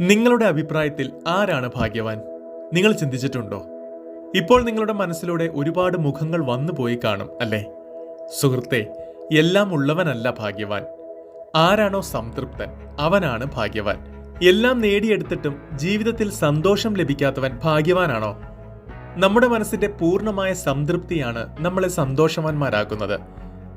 നിങ്ങളുടെ അഭിപ്രായത്തിൽ ആരാണ് ഭാഗ്യവാൻ? നിങ്ങൾ ചിന്തിച്ചിട്ടുണ്ടോ? ഇപ്പോൾ നിങ്ങളുടെ മനസ്സിലൂടെ ഒരുപാട് മുഖങ്ങൾ വന്നു പോയി കാണും അല്ലേ? സുഹൃത്തെ എല്ലാം ഉള്ളവനല്ല ഭാഗ്യവാൻ. ആരാണോ സംതൃപ്തൻ അവനാണ് ഭാഗ്യവാൻ. എല്ലാം നേടിയെടുത്തിട്ടും ജീവിതത്തിൽ സന്തോഷം ലഭിക്കാത്തവൻ ഭാഗ്യവാനാണോ? നമ്മുടെ മനസ്സിന്റെ പൂർണമായ സംതൃപ്തിയാണ് നമ്മളെ സന്തോഷവാന്മാരാക്കുന്നത്.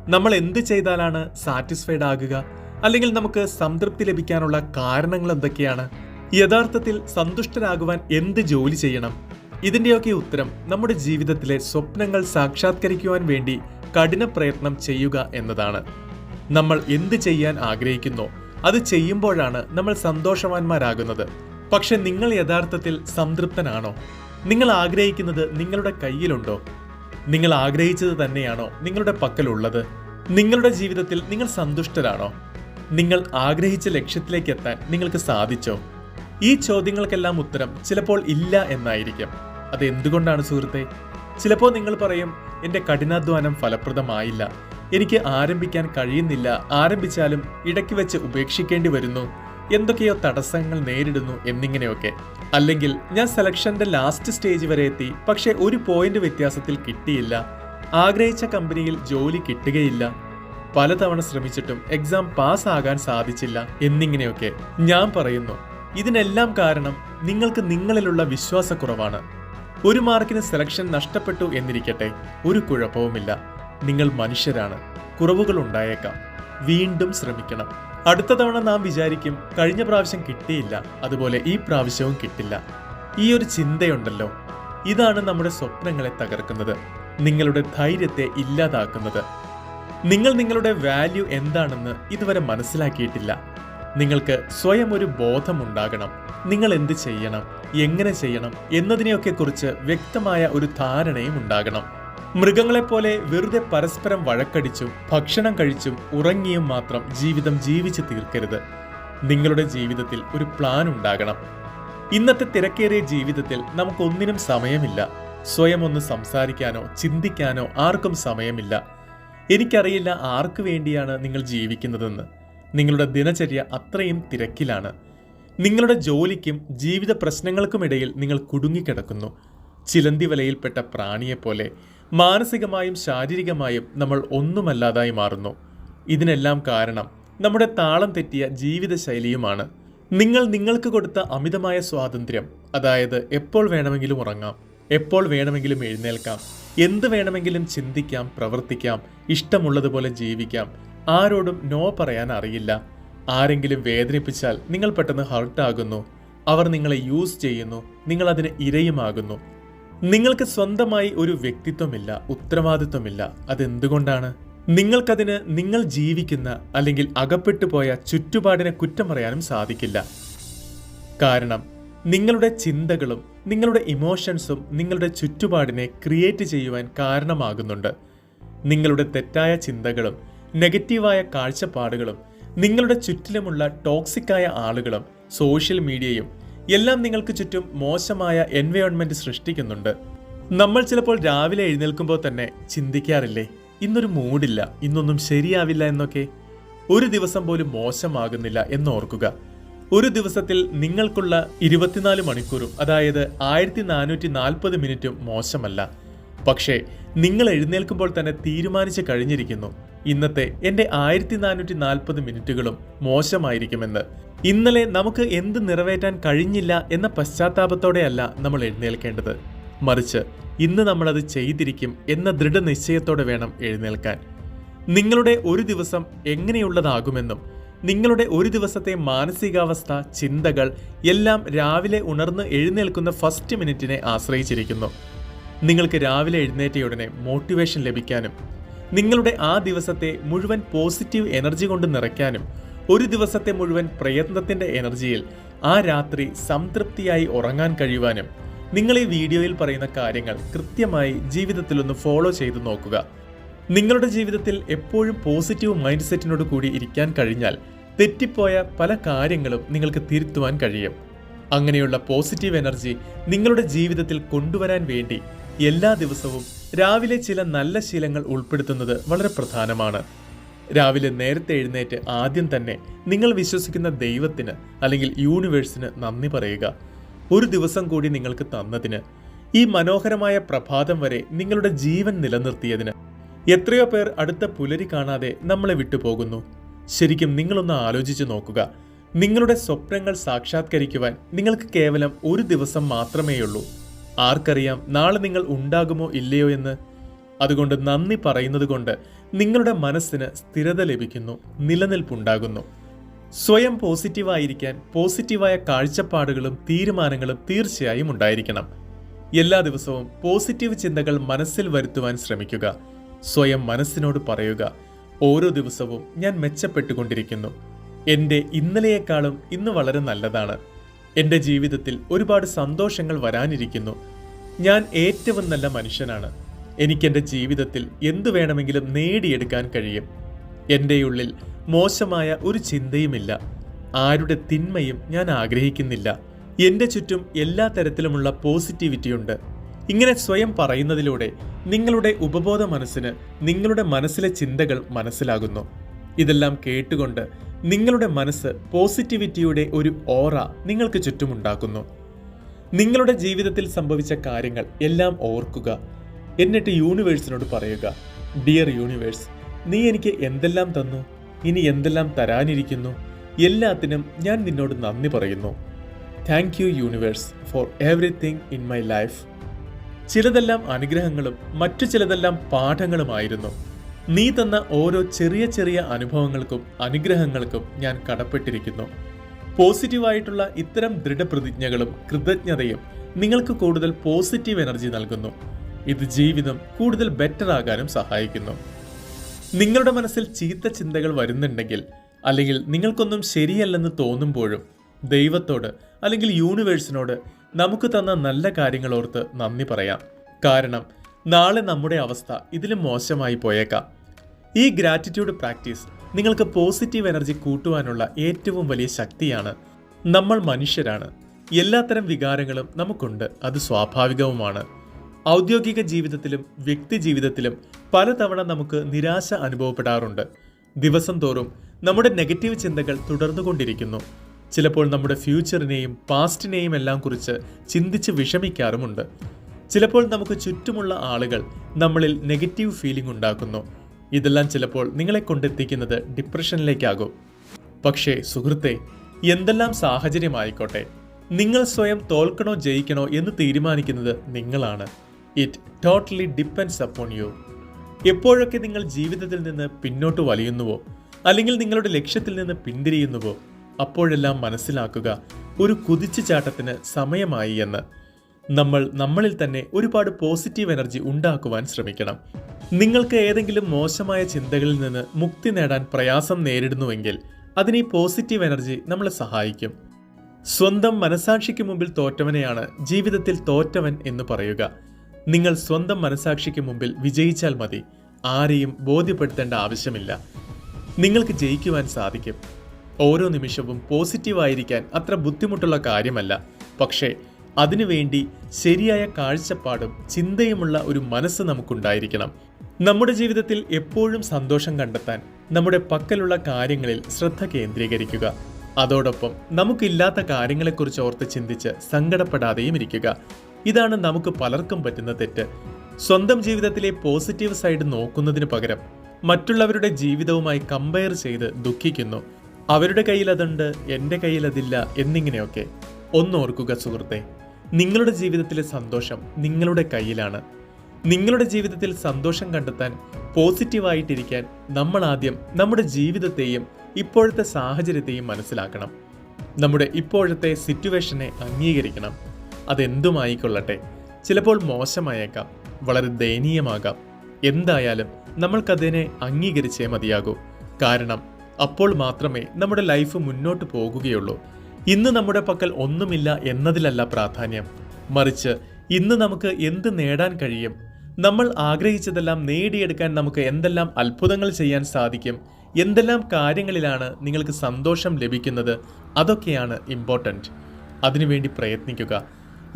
നമ്മൾ എന്ത് ചെയ്താലാണ് സാറ്റിസ്ഫൈഡ് ആകുക? അല്ലെങ്കിൽ നമുക്ക് സംതൃപ്തി ലഭിക്കാനുള്ള കാരണങ്ങൾ എന്തൊക്കെയാണ്? യഥാർത്ഥത്തിൽ സന്തുഷ്ടരാകുവാൻ എന്ത് ജോലി ചെയ്യണം? ഇതിന്റെയൊക്കെ ഉത്തരം നമ്മുടെ ജീവിതത്തിലെ സ്വപ്നങ്ങൾ സാക്ഷാത്കരിക്കുവാൻ വേണ്ടി കഠിന പ്രയത്നം ചെയ്യുക എന്നതാണ്. നമ്മൾ എന്ത് ചെയ്യാൻ ആഗ്രഹിക്കുന്നു അത് ചെയ്യുമ്പോഴാണ് നമ്മൾ സന്തോഷവാന്മാരാകുന്നത്. പക്ഷെ നിങ്ങൾ യഥാർത്ഥത്തിൽ സംതൃപ്തനാണോ? നിങ്ങൾ ആഗ്രഹിക്കുന്നത് നിങ്ങളുടെ കയ്യിലുണ്ടോ? നിങ്ങൾ ആഗ്രഹിച്ചത് തന്നെയാണോ നിങ്ങളുടെ പക്കലുള്ളത്? നിങ്ങളുടെ ജീവിതത്തിൽ നിങ്ങൾ സന്തുഷ്ടരാണോ? നിങ്ങൾ ആഗ്രഹിച്ച ലക്ഷ്യത്തിലേക്ക് എത്താൻ നിങ്ങൾക്ക് സാധിച്ചോ? ഈ ചോദ്യങ്ങൾക്കെല്ലാം ഉത്തരം ചിലപ്പോൾ ഇല്ല എന്നായിരിക്കും. അത് എന്തുകൊണ്ടാണ് സുഹൃത്തെ? ചിലപ്പോൾ നിങ്ങൾ പറയും എന്റെ കഠിനാധ്വാനം ഫലപ്രദമായില്ല. എനിക്ക് ആരംഭിക്കാൻ കഴിയുന്നില്ല. ആരംഭിച്ചാലും ഇടയ്ക്ക് വെച്ച് ഉപേക്ഷിക്കേണ്ടി വരുന്നു. എന്തൊക്കെയോ തടസ്സങ്ങൾ നേരിടുന്നു എന്നിങ്ങനെയൊക്കെ. അല്ലെങ്കിൽ ഞാൻ സെലക്ഷന്റെ ലാസ്റ്റ് സ്റ്റേജ് വരെ എത്തി പക്ഷേ ഒരു പോയിന്റ് വ്യത്യാസത്തിൽ കിട്ടിയില്ല. ആഗ്രഹിച്ച കമ്പനിയിൽ ജോലി കിട്ടുകയില്ല. പലതവണ ശ്രമിച്ചിട്ടും എക്സാം പാസ് ആകാൻ സാധിച്ചില്ല. എന്നിങ്ങനെയൊക്കെ ഞാൻ പറയുന്നു. ഇതിനെല്ലാം കാരണം നിങ്ങൾക്ക് നിങ്ങളിലുള്ള വിശ്വാസക്കുറവാണ് ഒരു മാർക്കിന് സെലക്ഷൻ നഷ്ടപ്പെട്ടു എന്നിരിക്കട്ടെ ഒരു കുഴപ്പവുമില്ല. നിങ്ങൾ മനുഷ്യരാണ് കുറവുകൾ ഉണ്ടായേക്കാം. വീണ്ടും ശ്രമിക്കണം. അടുത്ത തവണ നാം വിചാരിക്കും കഴിഞ്ഞ പ്രാവശ്യം കിട്ടിയില്ല അതുപോലെ ഈ പ്രാവശ്യവും കിട്ടില്ല. ഈ ഒരു ചിന്തയുണ്ടല്ലോ. ഇതാണ് നമ്മുടെ സ്വപ്നങ്ങളെ തകർക്കുന്നത് നിങ്ങളുടെ ധൈര്യത്തെ ഇല്ലാതാക്കുന്നത്. നിങ്ങൾ നിങ്ങളുടെ വാല്യൂ എന്താണെന്ന് ഇതുവരെ മനസ്സിലാക്കിയിട്ടില്ല. നിങ്ങൾക്ക് സ്വയം ഒരു ബോധമുണ്ടാകണം. നിങ്ങൾ എന്ത് ചെയ്യണം? എങ്ങനെ ചെയ്യണം? എന്നതിനെയൊക്കെ കുറിച്ച് വ്യക്തമായ ഒരു ധാരണയും ഉണ്ടാകണം. മൃഗങ്ങളെപ്പോലെ വെറുതെ പരസ്പരം വഴക്കടിച്ചും ഭക്ഷണം കഴിച്ചും ഉറങ്ങിയും മാത്രം ജീവിതം ജീവിച്ചു തീർക്കരുത്. നിങ്ങളുടെ ജീവിതത്തിൽ ഒരു പ്ലാൻ ഉണ്ടാകണം. ഇന്നത്തെ തിരക്കേറിയ ജീവിതത്തിൽ നമുക്കൊന്നിനും സമയമില്ല. സ്വയം ഒന്ന് സംസാരിക്കാനോ ചിന്തിക്കാനോ ആർക്കും സമയമില്ല. എനിക്കറിയില്ല ആർക്കു വേണ്ടിയാണ് നിങ്ങൾ ജീവിക്കുന്നതെന്ന്. നിങ്ങളുടെ ദിനചര്യ അത്രയും തിരക്കിലാണ്. നിങ്ങളുടെ ജോലിക്കും ജീവിത പ്രശ്നങ്ങൾക്കുമിടയിൽ നിങ്ങൾ കുടുങ്ങിക്കിടക്കുന്നു. ചിലന്തി വലയിൽപ്പെട്ട പ്രാണിയെപ്പോലെ മാനസികമായും ശാരീരികമായും നമ്മൾ ഒന്നുമല്ലാതായി മാറുന്നു. ഇതിനെല്ലാം കാരണം നമ്മുടെ താളം തെറ്റിയ ജീവിതശൈലിയുമാണ്. നിങ്ങൾ നിങ്ങൾക്ക് കൊടുത്ത അമിതമായ സ്വാതന്ത്ര്യം അതായത് എപ്പോൾ വേണമെങ്കിലും ഉറങ്ങാം എപ്പോൾ വേണമെങ്കിലും എഴുന്നേൽക്കാം എന്ത് വേണമെങ്കിലും ചിന്തിക്കാം പ്രവർത്തിക്കാം ഇഷ്ടമുള്ളതുപോലെ ജീവിക്കാം ആരോടും നോ പറയാൻ അറിയില്ല. ആരെങ്കിലും വേദനിപ്പിച്ചാൽ നിങ്ങൾ പെട്ടെന്ന് ഹർട്ടാകുന്നു അവർ നിങ്ങളെ യൂസ് ചെയ്യുന്നു. നിങ്ങൾ അതിന് ഇരയുമാകുന്നു. നിങ്ങൾക്ക് സ്വന്തമായി ഒരു വ്യക്തിത്വമില്ല ഉത്തരവാദിത്വമില്ല. അതെന്തുകൊണ്ടാണ്? നിങ്ങൾക്കതിന് നിങ്ങൾ ജീവിക്കുന്ന അല്ലെങ്കിൽ അകപ്പെട്ടു പോയ ചുറ്റുപാടിനെ കുറ്റം പറയാനും സാധിക്കില്ല. കാരണം നിങ്ങളുടെ ചിന്തകളും നിങ്ങളുടെ ഇമോഷൻസും നിങ്ങളുടെ ചുറ്റുപാടിനെ ക്രിയേറ്റ് ചെയ്യുവാൻ കാരണമാകുന്നുണ്ട്. നിങ്ങളുടെ തെറ്റായ ചിന്തകളും നെഗറ്റീവായ കാഴ്ചപ്പാടുകളും നിങ്ങളുടെ ചുറ്റിലുമുള്ള ടോക്സിക്കായ ആളുകളും സോഷ്യൽ മീഡിയയും എല്ലാം നിങ്ങൾക്ക് ചുറ്റും മോശമായ എൻവയോൺമെന്റ് സൃഷ്ടിക്കുന്നുണ്ട്. നമ്മൾ ചിലപ്പോൾ രാവിലെ എഴുന്നേൽക്കുമ്പോൾ തന്നെ ചിന്തിക്കാറില്ലേ ഇന്നൊരു മൂഡില്ല ഇന്നൊന്നും ശരിയാവില്ല എന്നൊക്കെ? ഒരു ദിവസം പോലും മോശമാകുന്നില്ല എന്നോർക്കുക. ഒരു ദിവസത്തിൽ നിങ്ങൾക്കുള്ള ഇരുപത്തിനാല് മണിക്കൂറും അതായത് ആയിരത്തി നാനൂറ്റി നാൽപ്പത് മിനിറ്റും മോശമല്ല. പക്ഷേ നിങ്ങൾ എഴുന്നേൽക്കുമ്പോൾ തന്നെ തീരുമാനിച്ചു കഴിഞ്ഞിരിക്കുന്നു. ഇന്നത്തെ എന്റെ ആയിരത്തി നാനൂറ്റി നാൽപ്പത് മിനിറ്റുകളും മോശമായിരിക്കുമെന്ന്. ഇന്നലെ നമുക്ക് എന്ത് നിറവേറ്റാൻ കഴിഞ്ഞില്ല എന്ന പശ്ചാത്താപത്തോടെയല്ല നമ്മൾ എഴുന്നേൽക്കേണ്ടത്. മറിച്ച് ഇന്ന് നമ്മളത് ചെയ്തിരിക്കും എന്ന ദൃഢനിശ്ചയത്തോടെ വേണം എഴുന്നേൽക്കാൻ. നിങ്ങളുടെ ഒരു ദിവസം എങ്ങനെയുള്ളതാകുമെന്നും നിങ്ങളുടെ ഒരു ദിവസത്തെ മാനസികാവസ്ഥ ചിന്തകൾ എല്ലാം രാവിലെ ഉണർന്ന് എഴുന്നേൽക്കുന്ന ഫസ്റ്റ് മിനിറ്റിനെ ആശ്രയിച്ചിരിക്കുന്നു. നിങ്ങൾക്ക് രാവിലെ എഴുന്നേറ്റയുടനെ മോട്ടിവേഷൻ ലഭിക്കാനും നിങ്ങളുടെ ആ ദിവസത്തെ മുഴുവൻ പോസിറ്റീവ് എനർജി കൊണ്ട് നിറയ്ക്കാനും ഒരു ദിവസത്തെ മുഴുവൻ പ്രയത്നത്തിന്റെ എനർജിയിൽ ആ രാത്രി സംതൃപ്തിയായി ഉറങ്ങാൻ കഴിയുവാനും നിങ്ങൾ ഈ വീഡിയോയിൽ പറയുന്ന കാര്യങ്ങൾ കൃത്യമായി ജീവിതത്തിലൊന്ന് ഫോളോ ചെയ്തു നോക്കുക. നിങ്ങളുടെ ജീവിതത്തിൽ എപ്പോഴും പോസിറ്റീവ് മൈൻഡ് സെറ്റിനോട് കൂടി ഇരിക്കാൻ കഴിഞ്ഞാൽ തെറ്റിപ്പോയ പല കാര്യങ്ങളും നിങ്ങൾക്ക് തിരുത്തുവാൻ കഴിയും. അങ്ങനെയുള്ള പോസിറ്റീവ് എനർജി നിങ്ങളുടെ ജീവിതത്തിൽ കൊണ്ടുവരാൻ വേണ്ടി എല്ലാ ദിവസവും രാവിലെ ചില നല്ല ശീലങ്ങൾ ഉൾപ്പെടുത്തുന്നത് വളരെ പ്രധാനമാണ്. രാവിലെ നേരത്തെ എഴുന്നേറ്റ് ആദ്യം തന്നെ നിങ്ങൾ വിശ്വസിക്കുന്ന ദൈവത്തിന് അല്ലെങ്കിൽ യൂണിവേഴ്സിന് നന്ദി പറയുക. ഒരു ദിവസം കൂടി നിങ്ങൾക്ക് തന്നതിന് ഈ മനോഹരമായ പ്രഭാതം വരെ നിങ്ങളുടെ ജീവൻ നിലനിർത്തിയതിന്. എത്രയോ പേർ അടുത്ത പുലരി കാണാതെ നമ്മളെ വിട്ടുപോകുന്നു. ശരിക്കും നിങ്ങളൊന്ന് ആലോചിച്ചു നോക്കുക. നിങ്ങളുടെ സ്വപ്നങ്ങൾ സാക്ഷാത്കരിക്കുവാൻ നിങ്ങൾക്ക് കേവലം ഒരു ദിവസം മാത്രമേയുള്ളൂ. ആർക്കറിയാം നാളെ നിങ്ങൾ ഉണ്ടാകുമോ ഇല്ലയോ എന്ന്. അതുകൊണ്ട് നന്ദി പറയുന്നത് കൊണ്ട് നിങ്ങളുടെ മനസ്സിന് സ്ഥിരത ലഭിക്കുന്നു നിലനിൽപ്പുണ്ടാകുന്നു. സ്വയം പോസിറ്റീവായിരിക്കാൻ പോസിറ്റീവായ കാഴ്ചപ്പാടുകളും തീരുമാനങ്ങളും തീർച്ചയായും ഉണ്ടായിരിക്കണം. എല്ലാ ദിവസവും പോസിറ്റീവ് ചിന്തകൾ മനസ്സിൽ വരുത്തുവാൻ ശ്രമിക്കുക സ്വയം മനസ്സിനോട് പറയുക ഓരോ ദിവസവും ഞാൻ മെച്ചപ്പെട്ടുകൊണ്ടിരിക്കുന്നു. എന്റെ ഇന്നലെയേക്കാളും ഇന്ന് വളരെ നല്ലതാണ്. എന്റെ ജീവിതത്തിൽ ഒരുപാട് സന്തോഷങ്ങൾ വരാനിരിക്കുന്നു. ഞാൻ ഏറ്റവും നല്ല മനുഷ്യനാണ്. എനിക്കെന്റെ ജീവിതത്തിൽ എന്തു വേണമെങ്കിലും നേടിയെടുക്കാൻ കഴിയും. എന്റെ ഉള്ളിൽ മോശമായ ഒരു ചിന്തയുമില്ല. ആരുടെ തിന്മയും ഞാൻ ആഗ്രഹിക്കുന്നില്ല. എന്റെ ചുറ്റും എല്ലാ തരത്തിലുമുള്ള പോസിറ്റിവിറ്റി ഉണ്ട്. ഇങ്ങനെ സ്വയം പറയുന്നതിലൂടെ നിങ്ങളുടെ ഉപബോധ മനസ്സിന് നിങ്ങളുടെ മനസ്സിലെ ചിന്തകൾ മനസ്സിലാകുന്നു. ഇതെല്ലാം കേട്ടുകൊണ്ട് നിങ്ങളുടെ മനസ്സ് പോസിറ്റിവിറ്റിയുടെ ഒരു ഓറ നിങ്ങൾക്ക് ചുറ്റുമുണ്ടാക്കുന്നു. നിങ്ങളുടെ ജീവിതത്തിൽ സംഭവിച്ച കാര്യങ്ങൾ എല്ലാം ഓർക്കുക. എന്നിട്ട് യൂണിവേഴ്സിനോട് പറയുക ഡിയർ യൂണിവേഴ്സ് നീ എനിക്ക് എന്തെല്ലാം തന്നു? ഇനി എന്തെല്ലാം തരാനിരിക്കുന്നു? എല്ലാത്തിനും ഞാൻ നിന്നോട് നന്ദി പറയുന്നു. Thank you universe for everything in my life ചിലതെല്ലാം അനുഗ്രഹങ്ങളും മറ്റു ചിലതെല്ലാം പാഠങ്ങളുമായിരുന്നു. നീ തന്ന ഓരോ ചെറിയ ചെറിയ അനുഭവങ്ങൾക്കും അനുഗ്രഹങ്ങൾക്കും ഞാൻ കടപ്പെട്ടിരിക്കുന്നു. പോസിറ്റീവായിട്ടുള്ള ഇത്തരം ദൃഢപ്രതിജ്ഞകളും കൃതജ്ഞതയും നിങ്ങൾക്ക് കൂടുതൽ പോസിറ്റീവ് എനർജി നൽകുന്നു. ഇത് ജീവിതം കൂടുതൽ ബെറ്റർ ആകാനും സഹായിക്കുന്നു. നിങ്ങളുടെ മനസ്സിൽ ചീത്ത ചിന്തകൾ വരുന്നുണ്ടെങ്കിൽ അല്ലെങ്കിൽ നിങ്ങൾക്കൊന്നും ശരിയല്ലെന്ന് തോന്നുമ്പോഴും ദൈവത്തോട് അല്ലെങ്കിൽ യൂണിവേഴ്സിനോട് നമുക്ക് തന്ന നല്ല കാര്യങ്ങൾ ഓർത്ത് നന്ദി പറയാം. കാരണം നാളെ നമ്മുടെ അവസ്ഥ ഇതിലും മോശമായി പോയേക്കാം. ഈ ഗ്രാറ്റിറ്റ്യൂഡ് പ്രാക്ടീസ് നിങ്ങൾക്ക് പോസിറ്റീവ് എനർജി കൂട്ടുവാനുള്ള ഏറ്റവും വലിയ ശക്തിയാണ്. നമ്മൾ മനുഷ്യരാണ്. എല്ലാത്തരം വികാരങ്ങളും നമുക്കുണ്ട്. അത് സ്വാഭാവികവുമാണ്. ഔദ്യോഗിക ജീവിതത്തിലും വ്യക്തി ജീവിതത്തിലും പലതവണ നമുക്ക് നിരാശ അനുഭവപ്പെടാറുണ്ട്. ദിവസം തോറും നമ്മുടെ നെഗറ്റീവ് ചിന്തകൾ തുടർന്നുകൊണ്ടിരിക്കുന്നു. ചിലപ്പോൾ നമ്മുടെ ഫ്യൂച്ചറിനെയും പാസ്റ്റിനെയും എല്ലാം കുറിച്ച് ചിന്തിച്ച് വിഷമിക്കാറുമുണ്ട്. ചിലപ്പോൾ നമുക്ക് ചുറ്റുമുള്ള ആളുകൾ നമ്മളിൽ നെഗറ്റീവ് ഫീലിംഗ് ഉണ്ടാക്കുന്നു. ഇതെല്ലാം ചിലപ്പോൾ നിങ്ങളെ കൊണ്ടെത്തിക്കുന്നത് ഡിപ്രഷനിലേക്കാകും പക്ഷേ സുഹൃത്തെ എന്തെല്ലാം സാഹചര്യമായിക്കോട്ടെ നിങ്ങൾ സ്വയം തോൽക്കണോ ജയിക്കണോ എന്ന് തീരുമാനിക്കുന്നത് നിങ്ങളാണ്. It totally depends upon you എപ്പോഴൊക്കെ നിങ്ങൾ ജീവിതത്തിൽ നിന്ന് പിന്നോട്ട് വലിയുന്നുവോ അല്ലെങ്കിൽ നിങ്ങളുടെ ലക്ഷ്യത്തിൽ നിന്ന് പിന്തിരിയുന്നുവോ അപ്പോഴെല്ലാം മനസ്സിലാക്കുക ഒരു കുതിച്ചുചാട്ടത്തിന് സമയമായി എന്ന്. നമ്മൾ നമ്മളിൽ തന്നെ ഒരുപാട് പോസിറ്റീവ് എനർജി ഉണ്ടാക്കുവാൻ ശ്രമിക്കണം. നിങ്ങൾക്ക് ഏതെങ്കിലും മോശമായ ചിന്തകളിൽ നിന്ന് മുക്തി നേടാൻ പ്രയാസം നേരിടുന്നുവെങ്കിൽ അതിന് ഈ പോസിറ്റീവ് എനർജി നമ്മളെ സഹായിക്കും. സ്വന്തം മനസാക്ഷിക്ക് മുമ്പിൽ തോറ്റവനെയാണ് ജീവിതത്തിൽ തോറ്റവൻ എന്ന് പറയുക. നിങ്ങൾ സ്വന്തം മനസാക്ഷിക്ക് മുമ്പിൽ വിജയിച്ചാൽ മതി. ആരെയും ബോധ്യപ്പെടുത്തേണ്ട ആവശ്യമില്ല. നിങ്ങൾക്ക് ജയിക്കുവാൻ സാധിക്കും. ഓരോ നിമിഷവും പോസിറ്റീവായിരിക്കാൻ അത്ര ബുദ്ധിമുട്ടുള്ള കാര്യമല്ല. പക്ഷേ അതിനുവേണ്ടി ശരിയായ കാഴ്ചപ്പാടും ചിന്തയുമുള്ള ഒരു മനസ്സ് നമുക്കുണ്ടായിരിക്കണം. നമ്മുടെ ജീവിതത്തിൽ എപ്പോഴും സന്തോഷം കണ്ടെത്താൻ നമ്മുടെ പക്കലുള്ള കാര്യങ്ങളിൽ ശ്രദ്ധ കേന്ദ്രീകരിക്കുക. അതോടൊപ്പം നമുക്കില്ലാത്ത കാര്യങ്ങളെക്കുറിച്ച് ഓർത്ത് ചിന്തിച്ച് സങ്കടപ്പെടാതെയും ഇരിക്കുക. ഇതാണ് നമുക്ക് പലർക്കും പറ്റുന്ന തെറ്റ്. സ്വന്തം ജീവിതത്തിലെ പോസിറ്റീവ് സൈഡ് നോക്കുന്നതിന് പകരം മറ്റുള്ളവരുടെ ജീവിതവുമായി കമ്പയർ ചെയ്ത് ദുഃഖിക്കുന്നു. അവരുടെ കയ്യിൽ അതുണ്ട് എന്റെ കയ്യിൽ അതില്ല എന്നിങ്ങനെയൊക്കെ. ഒന്നോർക്കുക സുഹൃത്തെ നിങ്ങളുടെ ജീവിതത്തിലെ സന്തോഷം നിങ്ങളുടെ കയ്യിലാണ്. നിങ്ങളുടെ ജീവിതത്തിൽ സന്തോഷം കണ്ടെത്താൻ പോസിറ്റീവായിട്ടിരിക്കാൻ നമ്മൾ ആദ്യം നമ്മുടെ ജീവിതത്തെയും ഇപ്പോഴത്തെ സാഹചര്യത്തെയും മനസ്സിലാക്കണം. നമ്മുടെ ഇപ്പോഴത്തെ സിറ്റുവേഷനെ അംഗീകരിക്കണം. അതെന്തുമായിക്കൊള്ളട്ടെ? ചിലപ്പോൾ മോശമായേക്കാം വളരെ ദയനീയമാകാം. എന്തായാലും നമ്മൾക്കതിനെ അംഗീകരിച്ചേ മതിയാകൂ. കാരണം അപ്പോൾ മാത്രമേ നമ്മുടെ ലൈഫ് മുന്നോട്ട് പോകുകയുള്ളൂ. ഇന്ന് നമ്മുടെ പക്കൽ ഒന്നുമില്ല എന്നതിലല്ല പ്രാധാന്യം. മറിച്ച് ഇന്ന് നമുക്ക് എന്ത് നേടാൻ കഴിയും നമ്മൾ ആഗ്രഹിച്ചതെല്ലാം നേടിയെടുക്കാൻ നമുക്ക് എന്തെല്ലാം അത്ഭുതങ്ങൾ ചെയ്യാൻ സാധിക്കും എന്തെല്ലാം കാര്യങ്ങളിലാണ് നിങ്ങൾക്ക് സന്തോഷം ലഭിക്കുന്നത് അതൊക്കെയാണ് ഇമ്പോർട്ടന്റ് അതിനുവേണ്ടി പ്രയത്നിക്കുക.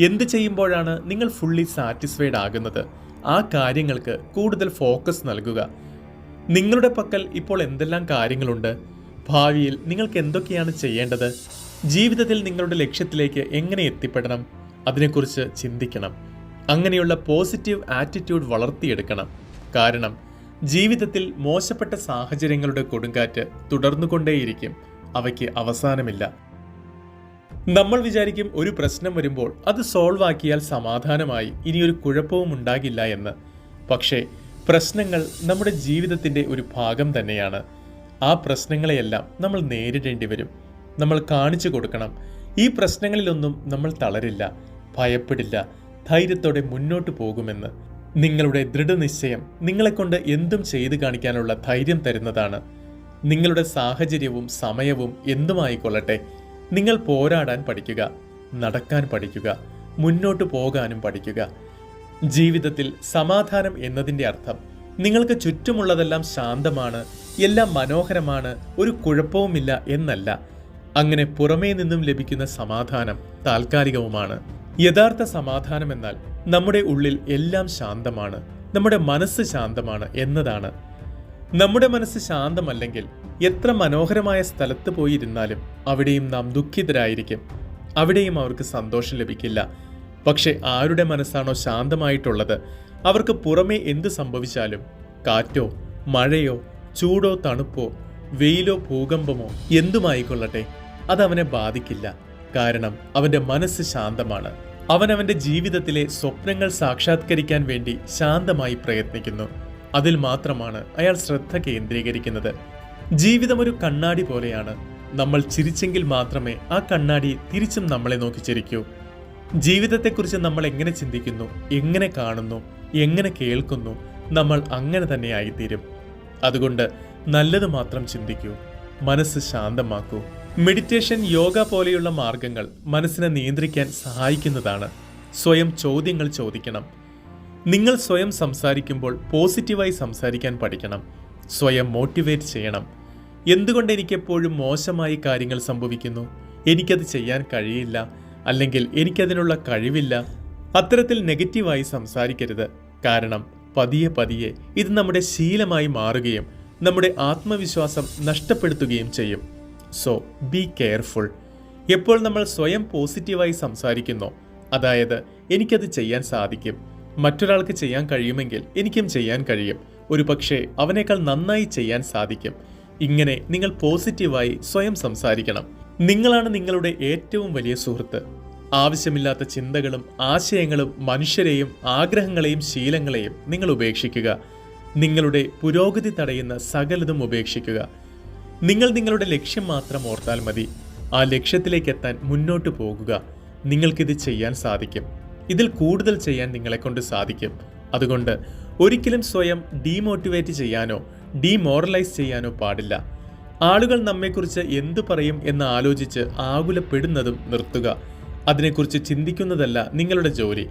എന്ത് ചെയ്യുമ്പോഴാണ് നിങ്ങൾ ഫുള്ളി സാറ്റിസ്ഫൈഡ് ആകുന്നത്? ആ കാര്യങ്ങൾക്ക് കൂടുതൽ ഫോക്കസ് നൽകുക. നിങ്ങളുടെ പക്കൽ ഇപ്പോൾ എന്തെല്ലാം കാര്യങ്ങളുണ്ട്? ഭാവിയിൽ നിങ്ങൾക്ക് എന്തൊക്കെയാണ് ചെയ്യേണ്ടത്? ജീവിതത്തിൽ നിങ്ങളുടെ ലക്ഷ്യത്തിലേക്ക് എങ്ങനെ എത്തിപ്പെടണം? അതിനെക്കുറിച്ച് ചിന്തിക്കണം. അങ്ങനെയുള്ള പോസിറ്റീവ് ആറ്റിറ്റ്യൂഡ് വളർത്തിയെടുക്കണം. കാരണം ജീവിതത്തിൽ മോശപ്പെട്ട സാഹചര്യങ്ങളുടെ കൊടുങ്കാറ്റ് തുടർന്നുകൊണ്ടേയിരിക്കും. അവയ്ക്ക് അവസാനമില്ല. നമ്മൾ വിചാരിക്കും ഒരു പ്രശ്നം വരുമ്പോൾ അത് സോൾവ് ആക്കിയാൽ സമാധാനമായി ഇനിയൊരു കുഴപ്പവും ഉണ്ടാകില്ല എന്ന്. പക്ഷേ പ്രശ്നങ്ങൾ നമ്മുടെ ജീവിതത്തിന്റെ ഒരു ഭാഗം തന്നെയാണ്. ആ പ്രശ്നങ്ങളെയെല്ലാം നമ്മൾ നേരിടേണ്ടി വരും. നമ്മൾ കാണിച്ചു കൊടുക്കണം. ഈ പ്രശ്നങ്ങളിലൊന്നും നമ്മൾ തളരില്ല ഭയപ്പെടില്ല. ധൈര്യത്തോടെ മുന്നോട്ട് പോകുമെന്ന് നിങ്ങളുടെ ദൃഢനിശ്ചയം നിങ്ങളെക്കൊണ്ട് എന്തും ചെയ്തു കാണിക്കാനുള്ള ധൈര്യം തരുന്നതാണ്. നിങ്ങളുടെ സാഹചര്യവും സമയവും എന്തുമായിക്കൊള്ളട്ടെ നിങ്ങൾ പോരാടാൻ പഠിക്കുക നടക്കാൻ പഠിക്കുക മുന്നോട്ട് പോകാനും പഠിക്കുക. ജീവിതത്തിൽ സമാധാനം എന്നതിന്റെ അർത്ഥം നിങ്ങൾക്ക് ചുറ്റുമുള്ളതെല്ലാം ശാന്തമാണ് എല്ലാം മനോഹരമാണ് ഒരു കുഴപ്പവുമില്ല എന്നല്ല. അങ്ങനെ പുറമേ നിന്നും ലഭിക്കുന്ന സമാധാനം താൽക്കാലികവുമാണ്. യഥാർത്ഥ സമാധാനം എന്നാൽ നമ്മുടെ ഉള്ളിൽ എല്ലാം ശാന്തമാണ് നമ്മുടെ മനസ്സ് ശാന്തമാണ് എന്നതാണ്. നമ്മുടെ മനസ്സ് ശാന്തമല്ലെങ്കിൽ എത്ര മനോഹരമായ സ്ഥലത്ത് പോയിരുന്നാലും അവിടെയും നാം ദുഃഖിതരായിരിക്കും. അവിടെയും അവർക്ക് സന്തോഷം ലഭിക്കില്ല. പക്ഷെ ആരുടെ മനസ്സാണോ ശാന്തമായിട്ടുള്ളത് അവർക്ക് പുറമേ എന്ത് സംഭവിച്ചാലും കാറ്റോ മഴയോ ചൂടോ തണുപ്പോ വെയിലോ ഭൂകമ്പമോ എന്തുമായിക്കൊള്ളട്ടെ അതവനെ ബാധിക്കില്ല. കാരണം അവന്റെ മനസ്സ് ശാന്തമാണ്. അവൻ അവന്റെ ജീവിതത്തിലെ സ്വപ്നങ്ങൾ സാക്ഷാത്കരിക്കാൻ വേണ്ടി ശാന്തമായി പ്രയത്നിക്കുന്നു. അതിൽ മാത്രമാണ് അയാൾ ശ്രദ്ധ കേന്ദ്രീകരിക്കുന്നത്. ജീവിതം ഒരു കണ്ണാടി പോലെയാണ്. നമ്മൾ ചിരിച്ചെങ്കിൽ മാത്രമേ ആ കണ്ണാടി തിരിച്ചും നമ്മളെ നോക്കി ചിരിക്കൂ. ജീവിതത്തെക്കുറിച്ച് നമ്മൾ എങ്ങനെ ചിന്തിക്കുന്നു എങ്ങനെ കാണുന്നു എങ്ങനെ കേൾക്കുന്നു നമ്മൾ അങ്ങനെ തന്നെ ആയിത്തീരും. അതുകൊണ്ട് നല്ലത് മാത്രം ചിന്തിക്കൂ. മനസ്സ് ശാന്തമാക്കൂ. മെഡിറ്റേഷൻ യോഗ പോലെയുള്ള മാർഗങ്ങൾ മനസ്സിനെ നിയന്ത്രിക്കാൻ സഹായിക്കുന്നതാണ്. സ്വയം ചോദ്യങ്ങൾ ചോദിക്കണം. നിങ്ങൾ സ്വയം സംസാരിക്കുമ്പോൾ പോസിറ്റീവായി സംസാരിക്കാൻ പഠിക്കണം. സ്വയം മോട്ടിവേറ്റ് ചെയ്യണം. എന്തുകൊണ്ട് എനിക്കെപ്പോഴും മോശമായി കാര്യങ്ങൾ സംഭവിക്കുന്നു? എനിക്കത് ചെയ്യാൻ കഴിയില്ല. അല്ലെങ്കിൽ എനിക്കതിനുള്ള കഴിവില്ല. അത്തരത്തിൽ നെഗറ്റീവായി സംസാരിക്കരുത്. കാരണം പതിയെ പതിയെ ഇത് നമ്മുടെ ശീലമായി മാറുകയും നമ്മുടെ ആത്മവിശ്വാസം നഷ്ടപ്പെടുത്തുകയും ചെയ്യും. സോ ബി കെയർഫുൾ എപ്പോൾ നമ്മൾ സ്വയം പോസിറ്റീവായി സംസാരിക്കുന്നു അതായത് എനിക്കത് ചെയ്യാൻ സാധിക്കും. മറ്റൊരാൾക്ക് ചെയ്യാൻ കഴിയുമെങ്കിൽ എനിക്കും ചെയ്യാൻ കഴിയും. ഒരു പക്ഷേ അവനേക്കാൾ നന്നായി ചെയ്യാൻ സാധിക്കും. ഇങ്ങനെ നിങ്ങൾ പോസിറ്റീവായി സ്വയം സംസാരിക്കണം. നിങ്ങളാണ് നിങ്ങളുടെ ഏറ്റവും വലിയ സുഹൃത്ത്. ആവശ്യമില്ലാത്ത ചിന്തകളും ആശയങ്ങളും മനുഷ്യരെയും ആഗ്രഹങ്ങളെയും ശീലങ്ങളെയും നിങ്ങൾ ഉപേക്ഷിക്കുക. നിങ്ങളുടെ പുരോഗതി തടയുന്ന സകലതും ഉപേക്ഷിക്കുക. നിങ്ങൾ നിങ്ങളുടെ ലക്ഷ്യം മാത്രം ഓർത്താൽ മതി. ആ ലക്ഷ്യത്തിലേക്ക് എത്താൻ മുന്നോട്ട് പോകുക. നിങ്ങൾക്കിത് ചെയ്യാൻ സാധിക്കും. ഇതിൽ കൂടുതൽ ചെയ്യാൻ നിങ്ങളെ കൊണ്ട് സാധിക്കും. അതുകൊണ്ട് ഒരിക്കലും സ്വയം ഡീമോട്ടിവേറ്റ് ചെയ്യാനോ ഡീമോറലൈസ് ചെയ്യാനോ പാടില്ല. ആളുകൾ നമ്മെക്കുറിച്ച് എന്തു പറയും എന്ന് ആലോചിച്ച് ആകുലപ്പെടുന്നതും നിർത്തുക. അതിനെക്കുറിച്ച് ചിന്തിക്കുന്നതല്ല നിങ്ങളുടെ ജോലി.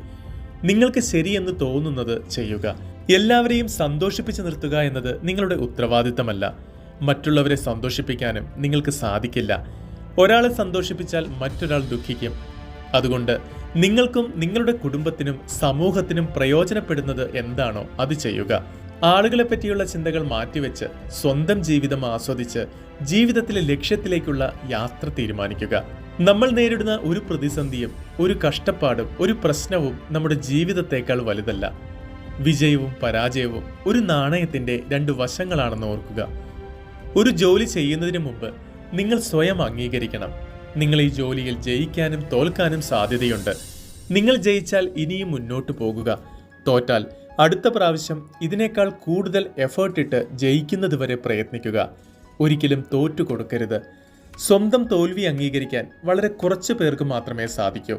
നിങ്ങൾക്ക് ശരിയെന്ന് തോന്നുന്നത് ചെയ്യുക. എല്ലാവരെയും സന്തോഷിപ്പിച്ച് നിർത്തുക എന്നത് നിങ്ങളുടെ ഉത്തരവാദിത്തമല്ല. മറ്റുള്ളവരെ സന്തോഷിപ്പിക്കാനും നിങ്ങൾക്ക് സാധിക്കില്ല. ഒരാളെ സന്തോഷിപ്പിച്ചാൽ മറ്റൊരാൾ ദുഃഖിക്കും. അതുകൊണ്ട് നിങ്ങൾക്കും നിങ്ങളുടെ കുടുംബത്തിനും സമൂഹത്തിനും പ്രയോജനപ്പെടുന്നത് എന്താണോ അത് ചെയ്യുക. ആളുകളെ പറ്റിയുള്ള ചിന്തകൾ മാറ്റിവെച്ച് സ്വന്തം ജീവിതം ആസ്വദിച്ച് ജീവിതത്തിലെ ലക്ഷ്യത്തിലേക്കുള്ള യാത്ര തീരുമാനിക്കുക. നമ്മൾ നേരിടുന്ന ഒരു പ്രതിസന്ധിയും ഒരു കഷ്ടപ്പാടും ഒരു പ്രശ്നവും നമ്മുടെ ജീവിതത്തേക്കാൾ വലുതല്ല. വിജയവും പരാജയവും ഒരു നാണയത്തിന്റെ രണ്ട് വശങ്ങളാണെന്ന് ഓർക്കുക. ഒരു ജോലി ചെയ്യുന്നതിന് മുമ്പ് നിങ്ങൾ സ്വയം അംഗീകരിക്കണം. നിങ്ങൾ ഈ ജോലിയിൽ ജയിക്കാനും തോൽക്കാനും സാധ്യതയുണ്ട്. നിങ്ങൾ ജയിച്ചാൽ ഇനിയും മുന്നോട്ട് പോകുക. തോറ്റാൽ അടുത്ത പ്രാവശ്യം ഇതിനേക്കാൾ കൂടുതൽ എഫേർട്ട് ഇട്ട് ജയിക്കുന്നത് വരെ പ്രയത്നിക്കുക. ഒരിക്കലും തോറ്റു കൊടുക്കരുത്. സ്വന്തം തോൽവി അംഗീകരിക്കാൻ വളരെ കുറച്ച് പേർക്ക് മാത്രമേ സാധിക്കൂ.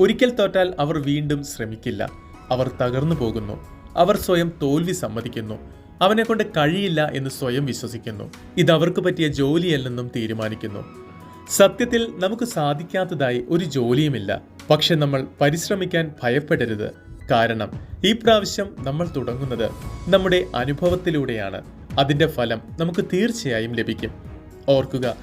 ഒരിക്കൽ തോറ്റാൽ അവർ വീണ്ടും ശ്രമിക്കില്ല. അവർ തകർന്നു പോകുന്നു. അവർ സ്വയം തോൽവി സമ്മതിക്കുന്നു. അവനെ കൊണ്ട് കഴിയില്ല എന്ന് സ്വയം വിശ്വസിക്കുന്നു. ഇത് അവർക്ക് പറ്റിയ ജോലിയല്ലെന്നും തീരുമാനിക്കുന്നു. സത്യത്തിൽ നമുക്ക് സാധിക്കാത്തതായി ഒരു ജോലിയുമില്ല. പക്ഷെ നമ്മൾ പരിശ്രമിക്കാൻ ഭയപ്പെടരുത്. കാരണം ഈ പ്രാവശ്യം നമ്മൾ തുടങ്ങുന്നത് നമ്മുടെ അനുഭവത്തിലൂടെയാണ്. അതിന്റെ ഫലം നമുക്ക് തീർച്ചയായും ലഭിക്കും. ഓർക്കുക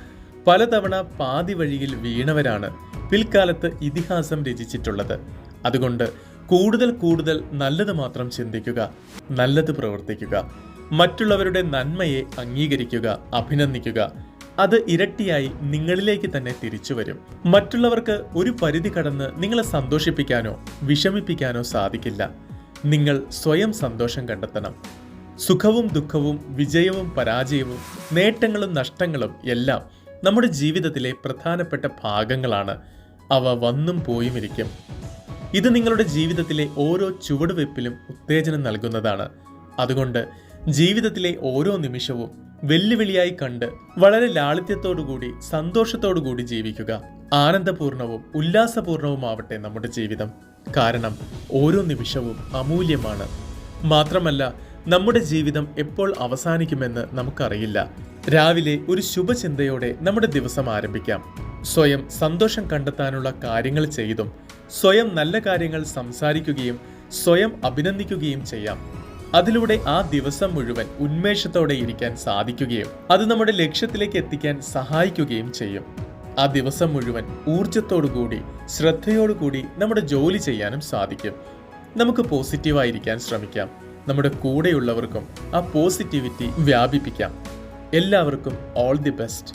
പലതവണ പാതി വഴിയിൽ വീണവരാണ് പിൽക്കാലത്ത് ഇതിഹാസം രചിച്ചിട്ടുള്ളത്. അതുകൊണ്ട് കൂടുതൽ കൂടുതൽ നല്ലത് മാത്രം ചിന്തിക്കുക നല്ലത് പ്രവർത്തിക്കുക. മറ്റുള്ളവരുടെ നന്മയെ അംഗീകരിക്കുക അഭിനന്ദിക്കുക. അത് ഇരട്ടിയായി നിങ്ങളിലേക്ക് തന്നെ തിരിച്ചു വരും. മറ്റുള്ളവർക്ക് ഒരു പരിധി കടന്ന് നിങ്ങളെ സന്തോഷിപ്പിക്കാനോ വിഷമിപ്പിക്കാനോ സാധിക്കില്ല. നിങ്ങൾ സ്വയം സന്തോഷം കണ്ടെത്തണം. സുഖവും ദുഃഖവും വിജയവും പരാജയവും നേട്ടങ്ങളും നഷ്ടങ്ങളും എല്ലാം നമ്മുടെ ജീവിതത്തിലെ പ്രധാനപ്പെട്ട ഭാഗങ്ങളാണ്. അവ വന്നും പോയും ഇരിക്കും ഇത് നിങ്ങളുടെ ജീവിതത്തിലെ ഓരോ ചുവടുവെപ്പിലും ഉത്തേജനം നൽകുന്നതാണ്. അതുകൊണ്ട് ജീവിതത്തിലെ ഓരോ നിമിഷവും വെല്ലുവിളിയായി കണ്ട് വളരെ ലാളിത്യത്തോടുകൂടി സന്തോഷത്തോടുകൂടി ജീവിക്കുക. ആനന്ദപൂർണവും ഉല്ലാസപൂർണവുമാവട്ടെ നമ്മുടെ ജീവിതം. കാരണം ഓരോ നിമിഷവും അമൂല്യമാണ്. മാത്രമല്ല നമ്മുടെ ജീവിതം എപ്പോൾ അവസാനിക്കുമെന്ന് നമുക്കറിയില്ല. രാവിലെ ഒരു ശുഭചിന്തയോടെ നമ്മുടെ ദിവസം ആരംഭിക്കാം. സ്വയം സന്തോഷം കണ്ടെത്താനുള്ള കാര്യങ്ങൾ ചെയ്തും സ്വയം നല്ല കാര്യങ്ങൾ സംസാരിക്കുകയും സ്വയം അഭിനന്ദിക്കുകയും ചെയ്യാം. അതിലൂടെ ആ ദിവസം മുഴുവൻ ഉന്മേഷത്തോടെ ഇരിക്കാൻ സാധിക്കുകയും അത് നമ്മുടെ ലക്ഷ്യത്തിലേക്ക് എത്തിക്കാൻ സഹായിക്കുകയും ചെയ്യും. ആ ദിവസം മുഴുവൻ ഊർജത്തോടുകൂടി ശ്രദ്ധയോടുകൂടി നമ്മുടെ ജോലി ചെയ്യാനും സാധിക്കും. നമുക്ക് പോസിറ്റീവായിരിക്കാൻ ശ്രമിക്കാം. നമ്മുടെ കൂടെയുള്ളവർക്കും ആ പോസിറ്റിവിറ്റി വ്യാപിപ്പിക്കാം. എല്ലാവർക്കും ഓൾ ദി ബെസ്റ്റ്